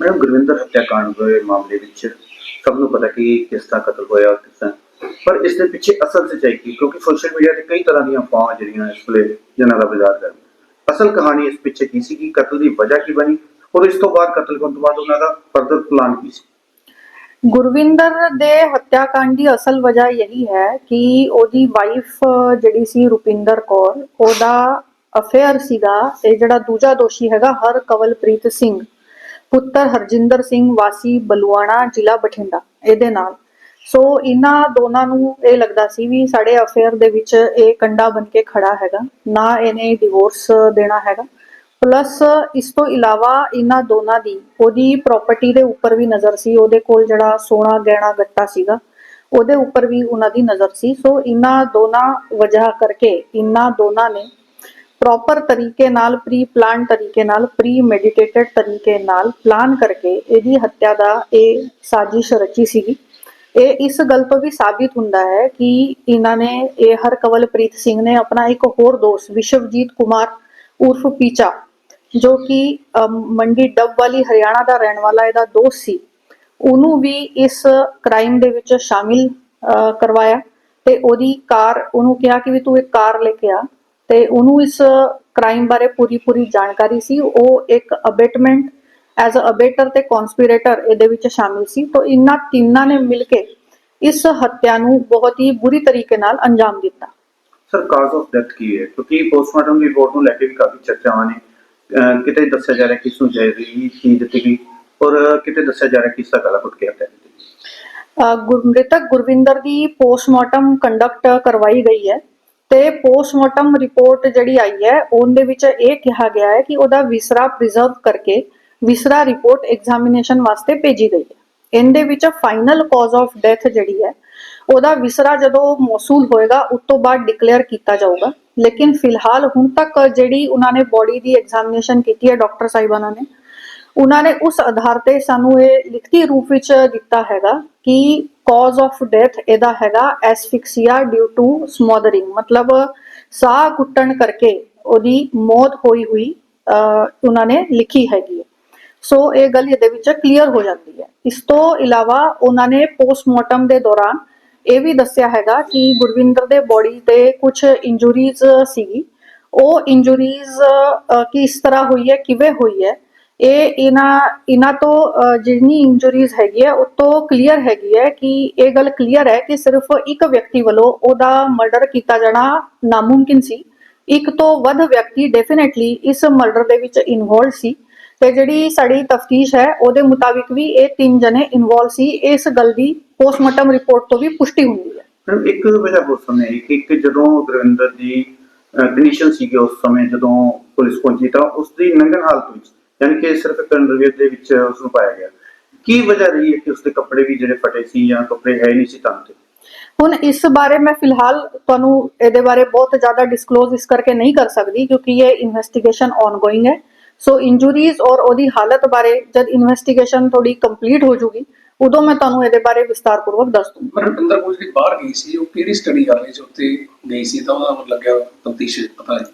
Madam, Gurvinder ਹੱਤਿਆਕਾਂਡ ਦੇ ਮਾਮਲੇ ਵਿੱਚ ਸਭ ਨੂੰ ਪਤਾ ਕਿ ਕਿਸ ਤਰ੍ਹਾਂ ਕਤਲ ਹੋਇਆ ਕਿਸ ਤਰ੍ਹਾਂ। ਪਰ ਇਸ ਦੇ ਪਿੱਛੇ ਅਸਲ ਸੱਚਾਈ ਕੀ? ਕਿਉਂਕਿ ਸੋਸ਼ਲ ਮੀਡੀਆ ਤੇ ਕਈ ਤਰ੍ਹਾਂ ਦੀਆਂ ਅਫਵਾਹਾਂ ਜਿਹੜੀਆਂ ਇਸ ਵੇਲੇ ਜਨਾਂ ਦਾ ਬਾਜ਼ਾਰ ਕਰ ਅਸਲ ਕਹਾਣੀ ਇਸ ਪਿੱਛੇ ਕੀ ਸੀ ਕਿ ਕਤਲ ਦੀ ਵਜ੍ਹਾ ਕੀ ਬਣੀ? ਔਰ ਇਸ ਤੋਂ ਬਾਅਦ ਕਤਲ ਹੋਣ ਤੋਂ ਬਾਅਦ ਉਹਨਾਂ ਦਾ ਫਰਦਰ ਪਲਾਨ ਕੀ ਸੀ? ਗੁਰਵਿੰਦਰ ਦੇ ਹੱਤਿਆਕਾਂਡ ਦੀ ਅਸਲ ਵਜ੍ਹਾ ਇਹੀ ਹੈ ਕਿ ਉਹਦੀ ਵਾਈਫ ਜਿਹੜੀ ਸੀ ਰੁਪਿੰਦਰ ਕੌਰ, ਉਹਦਾ ਅਫੇਅਰ ਸੀਗਾ ਤੇ ਜਿਹੜਾ ਦੂਜਾ ਦੋਸ਼ੀ ਹੈਗਾ ਹਰ ਕਵਲਪ੍ਰੀਤ ਸਿੰਘ। ਪੁੱਤਰ ਹਰਜਿੰਦਰ ਸਿੰਘ ਵਾਸੀ ਬਲੂਆਣਾ ਜ਼ਿਲ੍ਹਾ ਬਠਿੰਡਾ, ਇਹਦੇ ਨਾਲ। ਸੋ ਇਹਨਾਂ ਦੋਨਾਂ ਨੂੰ ਇਹ ਲੱਗਦਾ ਸੀ ਵੀ ਸਾਡੇ ਅਫੇਅਰ ਦੇ ਵਿੱਚ ਇਹ ਕੰਡਾ ਬਣ ਕੇ ਖੜਾ ਹੈਗਾ, ਨਾ ਇਹਨੇ ਡਿਵੋਰਸ ਦੇਣਾ ਹੈਗਾ। ਪਲੱਸ ਇਸ ਤੋਂ ਇਲਾਵਾ ਇਹਨਾਂ ਦੋਨਾਂ ਦੀ ਉਹਦੀ ਪ੍ਰਾਪਰਟੀ ਦੇ ਉੱਪਰ ਵੀ ਨਜ਼ਰ ਸੀ, ਉਹਦੇ ਕੋਲ ਜਿਹੜਾ ਸੋਨਾ ਗਹਿਣਾ ਗੱਟਾ ਸੀਗਾ, ਉਹਦੇ ਉੱਪਰ ਵੀ ਉਹਨਾਂ ਦੀ ਨਜ਼ਰ ਸੀ। ਸੋ ਇਹਨਾਂ ਦੋਨਾਂ ਵਜ੍ਹਾ ਕਰਕੇ ਇਹਨਾਂ ਦੋਨਾਂ ਨੇ ਪ੍ਰੋਪਰ ਤਰੀਕੇ ਨਾਲ ਪ੍ਰੀ ਪਲਾਨ ਤਰੀਕੇ ਨਾਲ ਪ੍ਰੀ ਮੈਡੀਟੇਟਡ ਤਰੀਕੇ ਨਾਲ ਪਲਾਨ ਕਰਕੇ ਇਹਦੀ ਹੱਤਿਆ ਦਾ ਇਹ ਸਾਜ਼ਿਸ਼ ਰਚੀ ਸੀਗੀ। ਇਹ ਇਸ ਗੱਲ ਤੋਂ ਵੀ ਸਾਬਿਤ ਹੁੰਦਾ ਹੈ ਕਿ ਇਹਨਾਂ ਨੇ ਇਹ ਹਰ ਕਵਲਪ੍ਰੀਤ ਸਿੰਘ ਨੇ ਆਪਣਾ ਇੱਕ ਹੋਰ ਦੋਸਤ ਵਿਸ਼ਵਜੀਤ ਕੁਮਾਰ ਉਰਫ ਪੀਚਾ, ਜੋ ਕਿ ਮੰਡੀ ਡੱਬ ਵਾਲੀ ਹਰਿਆਣਾ ਦਾ ਰਹਿਣ ਵਾਲਾ ਇਹਦਾ ਦੋਸਤ ਸੀ, ਉਹਨੂੰ ਵੀ ਇਸ ਕ੍ਰਾਈਮ ਦੇ ਵਿੱਚ ਸ਼ਾਮਿਲ ਕਰਵਾਇਆ ਤੇ ਉਹਦੀ ਕਾਰ ਉਹਨੂੰ ਕਿਹਾ ਕਿ ਵੀ ਤੂੰ ਇੱਕ ਕਾਰ ਲੈ ਕੇ ਆ। ਤੇ ਉਹਨੂੰ ਇਸ ਕ੍ਰਾਈਮ ਬਾਰੇ ਪੂਰੀ ਪੂਰੀ ਜਾਣਕਾਰੀ ਸੀ। ਉਹ ਇੱਕ ਅਬੇਟਮੈਂਟ ਐਜ਼ ਅ ਅਬੇਟਰ ਤੇ ਕਨਸਪੀਰੇਟਰ ਇਹਦੇ ਵਿੱਚ ਸ਼ਾਮਿਲ ਸੀ। ਤਾਂ ਇਹਨਾਂ ਤਿੰਨਾਂ ਨੇ ਮਿਲ ਕੇ ਇਸ ਹੱਤਿਆ ਨੂੰ ਬਹੁਤ ਹੀ ਬੁਰੀ ਤਰੀਕੇ ਨਾਲ ਅੰਜਾਮ ਦਿੱਤਾ। ਸਰ ਕਾਜ਼ ਆਫ ਡੈਥ ਕੀ ਹੈ? ਕਿਉਂਕਿ ਪੋਸਟਮਾਰਟਮ ਰਿਪੋਰਟ ਨੂੰ ਲੈ ਕੇ ਵੀ ਕਾਫੀ ਚਰਚਾਵਾਂ ਨੇ। ਕਿਤੇ ਦੱਸਿਆ ਜਾ ਰਿਹਾ ਕਿ ਇਸ ਨੂੰ ਜ਼ਹਿਰੀਲੀ ਚੀਜ਼ ਦਿੱਤੀ ਗਈ ਔਰ ਕਿਤੇ ਦੱਸਿਆ ਜਾ ਰਿਹਾ ਕਿ ਇਸ ਦਾ ਗਲਾ ਘੁੱਟ ਕੇ ਹੱਤਿਆ ਕੀਤੀ ਗਈ। ਅ, ਗੁਰ- ਮ੍ਰਿਤਕ ਗੁਰਵਿੰਦਰ ਦੀ ਪੋਸਟਮਾਰਟਮ ਕੰਡਕਟ ਕਰਵਾਈ ਗਈ ਹੈ। ਤੇ ਪੋਸਟਮਾਰਟਮ ਰਿਪੋਰਟ ਜਿਹੜੀ ਆਈ ਹੈ, ਉਹਦੇ ਵਿੱਚ ਇਹ ਕਿਹਾ ਗਿਆ ਹੈ ਕਿ ਉਹਦਾ ਵਿਸਰਾ ਪ੍ਰੀਜ਼ਰਵ ਕਰਕੇ ਵਿਸਰਾ ਰਿਪੋਰਟ ਐਗਜ਼ਾਮੀਨੇਸ਼ਨ ਵਾਸਤੇ ਭੇਜੀ ਗਈ ਹੈ। ਇਹਦੇ ਵਿੱਚ ਫਾਈਨਲ ਕਾਜ਼ ਆਫ ਡੈਥ ਜਿਹੜੀ ਹੈ, ਉਹਦਾ ਵਿਸਰਾ ਜਦੋਂ ਮੌਸੂਲ ਹੋਏਗਾ, ਉਸ ਤੋਂ ਬਾਅਦ ਡਿਕਲੇਅਰ ਕੀਤਾ ਜਾਊਗਾ। ਲੇਕਿਨ ਫਿਲਹਾਲ ਹੁਣ ਤੱਕ ਜਿਹੜੀ ਉਹਨਾਂ ਨੇ ਬੋਡੀ ਦੀ ਐਗਜ਼ਾਮੀਨੇਸ਼ਨ ਕੀਤੀ ਹੈ ਡਾਕਟਰ ਸਾਹਿਬਾਨਾਂ ਨੇ, ਉਹਨਾਂ ਨੇ ਉਸ ਆਧਾਰ ਤੇ ਸਾਨੂੰ ਇਹ ਲਿਖਤੀ ਰੂਪ ਵਿੱਚ ਦਿੱਤਾ ਹੈਗਾ ਕਿ ਕਾਜ਼ ਆਫ ਡੈਥ ਇਹਦਾ ਹੈਗਾ ਐਸਫਿਕਸੀਆ ਡਿਊ ਟੂ ਸਮੋਦਰਿੰਗ ਮਤਲਬ ਸਾਹ ਕੁੱਟਣ ਕਰਕੇ ਉਹਦੀ ਮੌਤ ਹੋਈ ਹੋਈ ਉਹਨਾਂ ਨੇ ਲਿਖੀ ਹੈਗੀ ਹੈ। ਸੋ ਇਹ ਗੱਲ ਇਹਦੇ ਵਿੱਚ ਕਲੀਅਰ ਹੋ ਜਾਂਦੀ ਹੈ। ਇਸ ਤੋਂ ਇਲਾਵਾ ਉਹਨਾਂ ਨੇ ਪੋਸਟਮਾਰਟਮ ਦੇ ਦੌਰਾਨ ਇਹ ਵੀ ਦੱਸਿਆ ਹੈਗਾ ਕਿ ਗੁਰਵਿੰਦਰ ਦੇ ਬੋਡੀ ਤੇ ਕੁਝ ਇੰਜਰੀਜ਼ ਸੀਗੀ। ਉਹ ਇੰਜਰੀਜ਼ ਕਿਸ ਤਰ੍ਹਾਂ ਹੋਈ ਹੈ, ਕਿਵੇਂ ਹੋਈ ਹੈ ਇਹ ਇਹਨਾਂ ਇਹਨਾਂ ਤੋਂ ਜਿੰਨੀ ਇੰਜਰੀਜ਼ ਹੈਗੀ ਹੈ, ਉਹ ਤੋਂ ਕਲੀਅਰ ਹੈਗੀ ਹੈ ਕਿ ਇਹ ਗੱਲ ਕਲੀਅਰ ਹੈ ਕਿ ਸਿਰਫ ਇੱਕ ਵਿਅਕਤੀ ਵੱਲੋਂ ਉਹਦਾ ਮਰਡਰ ਕੀਤਾ ਜਾਣਾ ਨਾਮੁਮਕਿਨ ਸੀ। ਇੱਕ ਤੋਂ ਵੱਧ ਵਿਅਕਤੀ ਡੈਫੀਨਿਟਲੀ ਇਸ ਮਰਡਰ ਦੇ ਵਿੱਚ ਇਨਵੋਲਡ ਸੀ ਤੇ ਜਿਹੜੀ ਸਾਡੀ ਤਫਤੀਸ਼ ਹੈ, ਉਹਦੇ ਮੁਤਾਬਿਕ ਵੀ ਇਹ ਤਿੰਨ ਜਣੇ ਇਨਵੋਲਡ ਸੀ। ਇਸ ਗੱਲ ਦੀ ਪੋਸਟਮਾਰਟਮ ਰਿਪੋਰਟ ਤੋਂ ਵੀ ਪੁਸ਼ਟੀ ਹੁੰਦੀ ਹੈ। ਮੈਡਮ ਇੱਕ ਵਜ੍ਹਾ ਹੋ ਸਾਹਮਣੇ ਕਿ ਇੱਕ ਜਦੋਂ ਗੁਰਵਿੰਦਰ ਦੀ ਕੰਡੀਸ਼ਨ ਸੀਗੀ ਉਸ ਸਮੇਂ ਜਦੋਂ ਪੁਲਿਸ ਪਹੁੰਚੀ ਤਾਂ ਉਸ ਦੀ ਨੰਗਨ ਹਾਲਤ ਵਿੱਚ ਯਾਨੀ ਕਿ ਸਿਰਫ ਇੱਕ ਅੰਡਰਵੇਅਰ ਦੇ ਵਿੱਚ ਉਸ ਨੂੰ ਪਾਇਆ ਗਿਆ। ਕੀ ਵਜ੍ਹਾ ਰਹੀ ਹੈ ਕਿ ਉਸ ਦੇ ਕੱਪੜੇ ਵੀ ਜਿਹੜੇ ਫਟੇ ਸੀ ਜਾਂ ਕੱਪੜੇ ਹੈ ਨਹੀਂ ਸੀ ਤਾਂ ਤੇ? ਹੁਣ ਇਸ ਬਾਰੇ ਮੈਂ ਫਿਲਹਾਲ ਤੁਹਾਨੂੰ ਇਹਦੇ ਬਾਰੇ ਬਹੁਤ ਜ਼ਿਆਦਾ ਡਿਸਕਲੋਜ਼ ਇਸ ਕਰਕੇ ਨਹੀਂ ਕਰ ਸਕਦੀ ਕਿਉਂਕਿ ਇਹ ਇਨਵੈਸਟੀਗੇਸ਼ਨ ਆਨਗੋਇੰਗ ਹੈ। ਸੋ ਇੰਜਰੀਜ਼ ਔਰ ਉਹਦੀ ਹਾਲਤ ਬਾਰੇ ਜਦ ਇਨਵੈਸਟੀਗੇਸ਼ਨ ਥੋੜੀ ਕੰਪਲੀਟ ਹੋ ਜੂਗੀ ਉਦੋਂ ਮੈਂ ਤੁਹਾਨੂੰ ਇਹਦੇ ਬਾਰੇ ਵਿਸਤਾਰਪੂਰਵਕ ਦੱਸ ਦੂੰਗੀ ਪਰ ਕੋਲ ਜਿਹੜੀ ਬਾਹਰ ਗਈ ਸੀ ਉਹ ਕਿਹੜੀ ਸਟੱਡੀ ਕਰਨ ਲਈ ਉੱਥੇ ਗਈ ਸੀ ਤਾਂ ਉਹਦਾ ਮਤਲਬ ਲੱਗਿਆ ਤਫਤੀਸ਼ ਪਤਾ ਨਹੀਂ।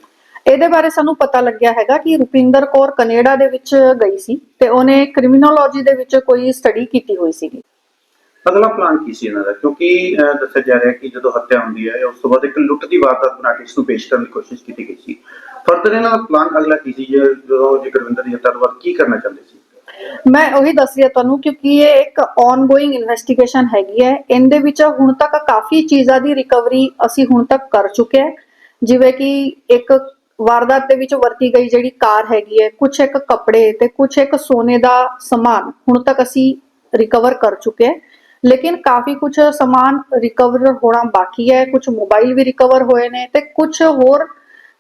ਇਹਦੇ ਬਾਰੇ ਸਾਨੂੰ ਪਤਾ ਲੱਗਿਆ ਹੈਗਾ ਕਿ ਰੁਪਿੰਦਰ ਕੌਰ ਕੈਨੇਡਾ ਦੇ ਵਿੱਚ ਗਈ ਸੀ ਤੇ ਉਹਨੇ ਕ੍ਰਿਮੀਨੋਲੋਜੀ ਦੇ ਵਿੱਚ ਕੋਈ ਸਟੱਡੀ ਕੀਤੀ ਹੋਈ ਸੀਗੀ। ਅਗਲਾ ਪਲਾਨ ਕੀ ਸੀ ਇਹਨਾਂ ਦਾ? ਕਿਉਂਕਿ ਦੱਸਿਆ ਜਾ ਰਿਹਾ ਕਿ ਜਦੋਂ ਹੱਤਿਆ ਹੁੰਦੀ ਹੈ ਉਸ ਤੋਂ ਬਾਅਦ ਇੱਕ ਲੁੱਟ ਦੀ ਵਾਰਦਾਤ ਬਣਾ ਕੇ ਇਸ ਨੂੰ ਪੇਸ਼ ਕਰਨ ਦੀ ਕੋਸ਼ਿਸ਼ ਕੀਤੀ ਗਈ ਸੀ। ਫਰਦਰ ਇਹਨਾਂ ਦਾ ਪਲਾਨ ਅਗਲਾ ਕੀ ਸੀ? ਜਦੋਂ ਜੇ ਗੁਰਵਿੰਦਰ ਦੀ ਹੱਤਿਆ ਤੋਂ ਬਾਅਦ ਕੀ ਕਰਨਾ ਚਾਹੁੰਦੇ ਸੀ? ਮੈਂ ਉਹੀ ਦੱਸ ਰਹੀ ਤੁਹਾਨੂੰ ਕਿਉਂਕਿ ਇਹ ਇੱਕ ਆਨਗੋਇੰਗ ਇਨਵੈਸਟੀਗੇਸ਼ਨ ਹੈਗੀ ਹੈ। ਇਹਦੇ ਵਿੱਚ ਹੁਣ ਤੱਕ ਕਾਫੀ ਚੀਜ਼ਾਂ ਦੀ ਰਿਕਵਰੀ ਅਸੀਂ ਹੁਣ ਤੱਕ ਕਰ ਚੁੱਕੇ ਹਾਂ। ਜਿਵੇਂ ਕਿ ਇੱਕ ਵਾਰਦਾਤ ਦੇ ਵਿੱਚ ਵਰਤੀ ਗਈ ਜਿਹੜੀ ਕਾਰ ਹੈਗੀ ਹੈ ਕੁਝ ਇੱਕ ਕੱਪੜੇ ਤੇ ਕੁਝ ਇੱਕ ਸੋਨੇ ਦਾ ਸਮਾਨ ਹੁਣ ਤੱਕ ਅਸੀਂ ਰਿਕਵਰ ਕਰ ਚੁੱਕੇ ਹਾਂ। ਲੇਕਿਨ ਕਾਫੀ ਕੁਝ ਸਮਾਨ ਰਿਕਵਰ ਹੋਣਾ ਬਾਕੀ ਹੈ ਕੁਝ ਮੋਬਾਈਲ ਵੀ ਰਿਕਵਰ ਹੋਏ ਨੇ ਤੇ ਕੁਝ ਹੋਰ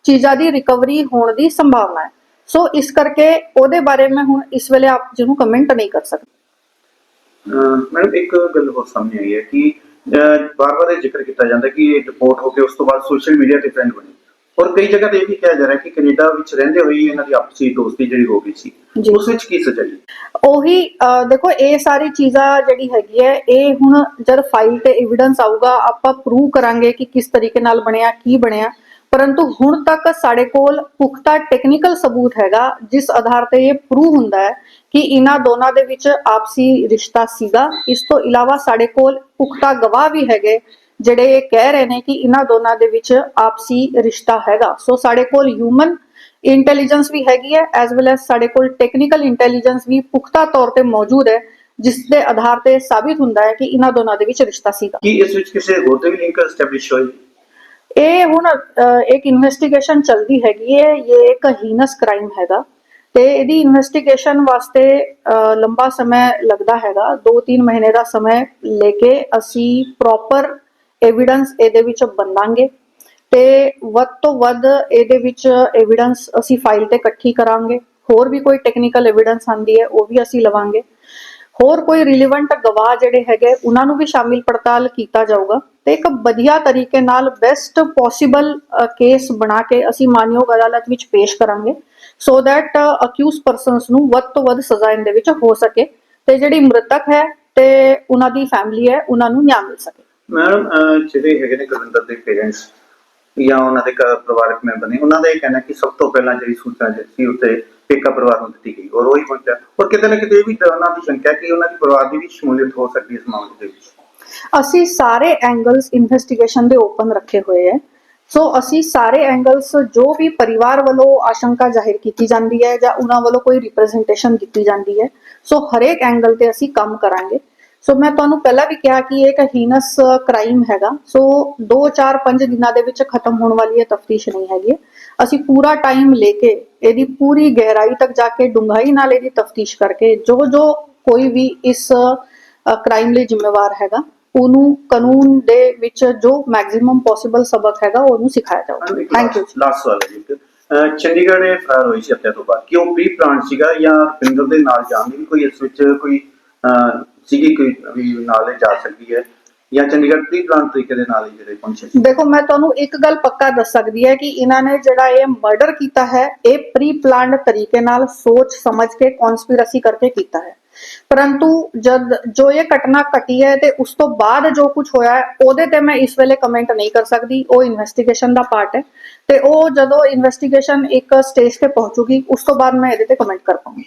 ਚੀਜ਼ਾਂ ਦੀ ਰਿਕਵਰੀ ਹੋਣ ਦੀ ਸੰਭਾਵਨਾ ਹੈ। ਸੋ ਇਸ ਕਰਕੇ ਉਹਦੇ ਬਾਰੇ ਮੈਂ ਹੁਣ ਇਸ ਵੇਲੇ ਆਪ ਜੀ ਨੂੰ ਕਮੈਂਟ ਨਹੀਂ ਕਰ ਸਕਦੀ। ਮੈਡਮ, ਇੱਕ ਗੱਲ ਹੋਰ ਸਾਹਮਣੇ ਆਈ ਹੈ ਕਿ ਬਾਰ-ਬਾਰ ਇਹ ਜ਼ਿਕਰ ਕੀਤਾ ਜਾਂਦਾ ਕਿ ਇਹ ਰਿਪੋਰਟ ਹੋ ਕੇ ਉਸ ਤੋਂ ਬਾਅਦ ਸੋਸ਼ਲ ਮੀਡੀਆ ਤੇ ਟ੍ਰੈਂਡ ਬਣੀ। ਔਰ ਕਈ ਜਗ੍ਹਾ ਤੇ ਇਹ ਵੀ ਕਿਹਾ ਜਾ ਰਿਹਾ ਕਿ ਕੈਨੇਡਾ ਵਿੱਚ ਰਹਿੰਦੇ ਹੋਏ ਇਹਨਾਂ ਦੀ ਆਪਸੀ ਦੋਸਤੀ ਜਿਹੜੀ ਹੋ ਗਈ ਸੀ। ਉਸ ਵਿੱਚ ਕੀ ਸੱਚਾਈ? ਉਹੀ ਦੇਖੋ ਇਹ ਸਾਰੀ ਚੀਜ਼ਾਂ ਜਿਹੜੀ ਹੈਗੀ ਹੈ ਇਹ ਹੁਣ ਜਦ ਫਾਈਲ ਤੇ ਐਵੀਡੈਂਸ ਆਊਗਾ ਆਪਾਂ ਪ੍ਰੂਵ ਕਰਾਂਗੇ ਕਿ ਕਿਸ ਤਰੀਕੇ ਨਾਲ ਬਣਿਆ ਕੀ ਬਣਿਆ ਪਰੰਤੂ ਹੁਣ ਤੱਕ ਸਾਡੇ ਕੋਲ ਪੁਖਤਾ ਟੈਕਨੀਕਲ ਸਬੂਤ ਹੈਗਾ ਜਿਸ ਆਧਾਰ ਤੇ ਇਹ ਪ੍ਰੂਵ ਹੁੰਦਾ ਹੈ ਕਿ ਇਹਨਾਂ ਦੋਨਾਂ ਦੇ ਵਿੱਚ ਆਪਸੀ ਰਿਸ਼ਤਾ ਸੀਗਾ ਇਸ ਤੋਂ ਇਲਾਵਾ ਸਾਡੇ ਕੋਲ ਪੁਖਤਾ ਗਵਾਹ ਵੀ ਹੈਗੇ ਜਿਹੜੇ ਇਹ ਕਹਿ ਰਹੇ ਨੇ ਕਿ ਇਹਨਾਂ ਦੋਨਾਂ ਦੇ ਵਿੱਚ ਆਪਸੀ ਰਿਸ਼ਤਾ ਹੈਗਾ। ਸੋ ਸਾਡੇ ਕੋਲ ਹਿਊਮਨ ਇੰਟੈਲੀਜੈਂਸ ਵੀ ਹੈਗੀ ਹੈ ਐਸ ਵੈਲ ਐਸ ਸਾਡੇ ਕੋਲ ਟੈਕਨੀਕਲ ਇੰਟੈਲੀਜੈਂਸ ਵੀ ਪੁਖਤਾ ਤੌਰ ਤੇ ਮੌਜੂਦ ਹੈ ਜਿਸ ਦੇ ਆਧਾਰ ਤੇ ਸਾਬਿਤ ਹੁੰਦਾ ਹੈ ਕਿ ਇਹਨਾਂ ਦੋਨਾਂ ਦੇ ਵਿੱਚ ਰਿਸ਼ਤਾ ਸੀਗਾ। ਕੀ ਇਸ ਵਿੱਚ ਕਿਸੇ ਹੋਰ ਦੇ ਵੀ ਲਿੰਕ ਐਸਟੈਬਲਿਸ਼ ਹੋਏ? ਇਹ ਹੁਣ ਇੱਕ ਇਨਵੈਸਟੀਗੇਸ਼ਨ ਚੱਲਦੀ ਹੈਗੀ ਹੈ ਇਹ ਇੱਕ ਹੀਨਸ ਕ੍ਰਾਈਮ ਹੈਗਾ ਤੇ ਇਹਦੀ ਇਨਵੈਸਟੀਗੇਸ਼ਨ ਵਾਸਤੇ ਲੰਬਾ ਸਮਾਂ ਲੱਗਦਾ ਹੈਗਾ। 2-3 ਮਹੀਨੇ ਦਾ ਸਮਾਂ ਲੈ ਕੇ ਅਸੀਂ ਪ੍ਰੋਪਰ ਐਵੀਡੈਂਸ ਇਹਦੇ ਵਿੱਚ ਬੰਨਾਂਗੇ ਤੇ ਵੱਧ ਤੋਂ ਵੱਧ ਇਹਦੇ ਵਿੱਚ ਐਵੀਡੈਂਸ ਅਸੀਂ ਫਾਈਲ ਤੇ ਇਕੱਠੀ ਕਰਾਂਗੇ। ਹੋਰ ਵੀ ਕੋਈ ਟੈਕਨੀਕਲ ਐਵੀਡੈਂਸ ਆਂਦੀ ਹੈ, ਉਹ ਵੀ ਅਸੀਂ ਲਵਾਂਗੇ। ਹੋਰ ਕੋਈ ਰਿਲੀਵੈਂਟ ਗਵਾਹ ਜਿਹੜੇ ਹੈਗੇ, ਉਹਨਾਂ ਨੂੰ ਵੀ ਸ਼ਾਮਿਲ ਪੜਤਾਲ ਕੀਤਾ ਜਾਊਗਾ। ਤੇ ਇੱਕ ਵਧੀਆ ਤਰੀਕੇ ਨਾਲ ਬੈਸਟ ਪੋਸੀਬਲ ਕੇਸ ਬਣਾ ਕੇ ਅਸੀਂ ਮਾਨਯੋਗ ਅਦਾਲਤ ਵਿੱਚ ਪੇਸ਼ ਕਰਾਂਗੇ। ਸੋ ਦੈਟ ਅਕਿਊਜ਼ ਪਰਸਨਸ ਨੂੰ ਵੱਧ ਤੋਂ ਵੱਧ ਸਜ਼ਾ ਇਹਦੇ ਵਿੱਚ ਹੋ ਸਕੇ। ਤੇ ਜਿਹੜੀ ਮ੍ਰਿਤਕ ਹੈ, ਤੇ ਉਹਨਾਂ ਦੀ ਫੈਮਿਲੀ ਹੈ, ਉਹਨਾਂ ਨੂੰ ਨਿਆਂ ਮਿਲ ਸਕੇ। ਮੈਡਮ ਜਿਹੜੇ ਹੈਗੇ ਨੇ ਗੁਰਵਿੰਦਰ ਦੇ ਪੇਰੈਂਟਸ ਜਾਂ ਉਹਨਾਂ ਦੇ ਘਰ ਪਰਿਵਾਰਕ ਮੈਂਬਰ ਨੇ, ਉਹਨਾਂ ਦਾ ਇਹ ਕਹਿਣਾ ਕਿ ਸਭ ਤੋਂ ਪਹਿਲਾਂ ਜਿਹੜੀ ਸੂਚਨਾ ਸੀ, ਉੱਤੇ ਪੇਕਾ ਪਰਿਵਾਰ ਨੂੰ ਦਿੱਤੀ ਗਈ, ਔਰ ਉਹੀ ਪਹੁੰਚਿਆ ਔਰ ਕਿਤੇ ਨਾ ਕਿਤੇ ਇਹ ਵੀ ਉਹਨਾਂ ਦੀ ਸ਼ੰਕਾ ਕਿ ਉਹਨਾਂ ਦੀ ਪਰਿਵਾਰ ਦੀ ਵੀ ਸ਼ਮੂਲੀਅਤ ਹੋ ਸਕਦੀ ਇਸ ਮਾਮਲੇ ਦੇ ਵਿੱਚ। ਅਸੀਂ ਸਾਰੇ ਐਂਗਲਸ ਇਨਵੈਸਟੀਗੇਸ਼ਨ ਦੇ ਓਪਨ ਰੱਖੇ ਹੋਏ ਹੈ। ਸੋ ਅਸੀਂ ਸਾਰੇ ਐਂਗਲਸ ਜੋ ਵੀ ਪਰਿਵਾਰ ਵੱਲੋਂ ਆਸ਼ੰਕਾ ਜ਼ਾਹਿਰ ਕੀਤੀ ਜਾਂਦੀ ਹੈ ਜਾਂ ਉਹਨਾਂ ਵੱਲੋਂ ਕੋਈ ਰਿਪਰੈਜ਼ੈਂਟੇਸ਼ਨ ਦਿੱਤੀ ਜਾਂਦੀ ਹੈ। ਸੋ ਹਰੇਕ ਐਂਗਲ ਤੇ ਅਸੀਂ ਕੰਮ ਕਰਾਂਗੇ। ਸੋ ਮੈਂ ਤੁਹਾਨੂੰ ਪਹਿਲਾਂ ਵੀ ਕਿਹਾ ਕਿ ਇਹ ਇੱਕ ਹੀਨਸ ਕ੍ਰਾਈਮ ਹੈਗਾ। ਸੋ 2 4 5 ਦਿਨਾਂ ਦੇ ਵਿੱਚ ਖਤਮ ਹੋਣ ਵਾਲੀ ਇਹ ਤਫਤੀਸ਼ ਨਹੀਂ ਹੈਗੀ। ਅਸੀਂ ਪੂਰਾ ਟਾਈਮ ਲੈ ਕੇ ਇਹਦੀ ਪੂਰੀ ਗਹਿਰਾਈ ਤੱਕ ਜਾ ਕੇ ਡੂੰਘਾਈ ਨਾਲ ਇਹਦੀ ਤਫਤੀਸ਼ ਕਰਕੇ ਜੋ ਜੋ ਕੋਈ ਵੀ ਇਸ ਕ੍ਰਾਈਮ ਲਈ ਜ਼ਿੰਮੇਵਾਰ ਹੈਗਾ ਉਹਨੂੰ ਕਾਨੂੰਨ ਦੇ ਵਿੱਚ ਜੋ ਮੈਕਸਿਮਮ ਪੋਸੀਬਲ ਸਬਕ ਹੈਗਾ ਉਹਨੂੰ ਸਿਖਾਇਆ ਜਾਊਗਾ। ਥੈਂਕ ਯੂ ਲਾਸਟ ਸਵਾਲ ਹੈ ਜੀ ਚੰਡੀਗੜ੍ਹ ਦੇ ਫਰਾਰ ਹੋਈ ਸੀ ਹੱਤਿਆ ਤੋਂ ਬਾਅਦ। ਕਿ ਉਹ ਪ੍ਰੀ ਪਲਾਨ ਸੀਗਾ ਜਾਂ ਰੁਪਿੰਦਰ ਦੇ ਨਾਲ ਜਾਣ ਦੀ ਕੋਈ ਇਸ ਵਿੱਚ ਕੋਈ ਸੀਗੀ ਕੋਈ ਵੀ ਨਾਲ ਇਹ ਜਾ ਸਕਦੀ ਹੈ ਜਾਂ ਚੰਡੀਗੜ੍ਹ ਪ੍ਰੀ ਪਲਾਨ ਤਰੀਕੇ ਦੇ ਨਾਲ ਹੀ ਜਿਹੜੇ ਪਹੁੰਚੇ ਦੇਖੋ, ਮੈਂ ਤੁਹਾਨੂੰ ਇੱਕ ਗੱਲ ਪੱਕਾ ਦੱਸ ਸਕਦੀ ਹੈ ਕਿ ਇਹਨਾਂ ਨੇ ਜਿਹੜਾ ਇਹ ਮਰਡਰ ਕੀਤਾ ਹੈ, ਇਹ ਪ੍ਰੀ ਪਲਾਨਡ ਤਰੀਕੇ ਨਾਲ ਸੋਚ ਸਮਝ ਕੇ ਕਨਸਪੀਰੇਸੀ ਕਰਕੇ ਕੀਤਾ ਹੈ। ਪਰੰਤੂ ਜਦ ਜੋ ਇਹ ਘਟਨਾ ਘਟੀ ਹੈ ਤੇ ਉਸ ਤੋਂ ਬਾਅਦ ਜੋ ਕੁਝ ਹੋਇਆ ਹੈ, ਉਹਦੇ ਤੇ ਮੈਂ ਇਸ ਵੇਲੇ ਕਮੈਂਟ ਨਹੀਂ ਕਰ ਸਕਦੀ। ਉਹ ਇਨਵੈਸਟੀਗੇਸ਼ਨ ਦਾ ਪਾਰਟ ਹੈ ਤੇ ਉਹ ਜਦੋਂ ਇਨਵੈਸਟੀਗੇਸ਼ਨ ਇੱਕ ਸਟੇਜ ਤੇ ਪਹੁੰਚੂਗੀ, ਉਸ ਤੋਂ ਬਾਅਦ ਮੈਂ ਇਹਦੇ ਤੇ ਕਮੈਂਟ ਕਰ ਪਾਉਂਗੀ।